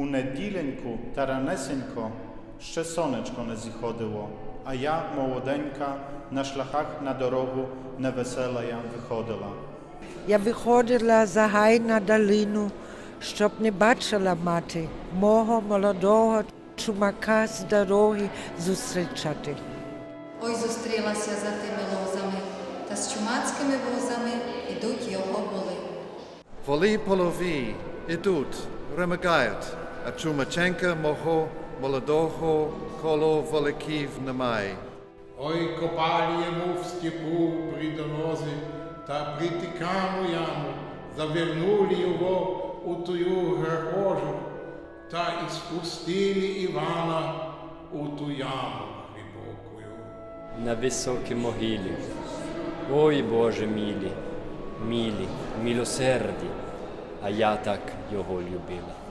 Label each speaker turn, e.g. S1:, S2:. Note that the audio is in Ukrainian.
S1: У неділеньку та ранесенько ще сонечко не зіходило, а я, молоденька, на шляхах на дорогу невесела я виходила.
S2: Я виходила за гай на долину, щоб не бачила мати мого молодого чумака з дороги зустрічати.
S3: Ой зустрілася за тими лозами, та з чумацькими возами ідуть його воли.
S4: Воли полові ідуть, ремигають, а Чумаченка мого молодого коло воликів немає.
S5: Ой, копали йому в степу при дорозі, та притикану яму, завернули його у тую грожу, та і спустили Івана у ту яму глибокую.
S6: на високій могилі. Ой Боже мілі, мілі, милосерді, а я так його любила.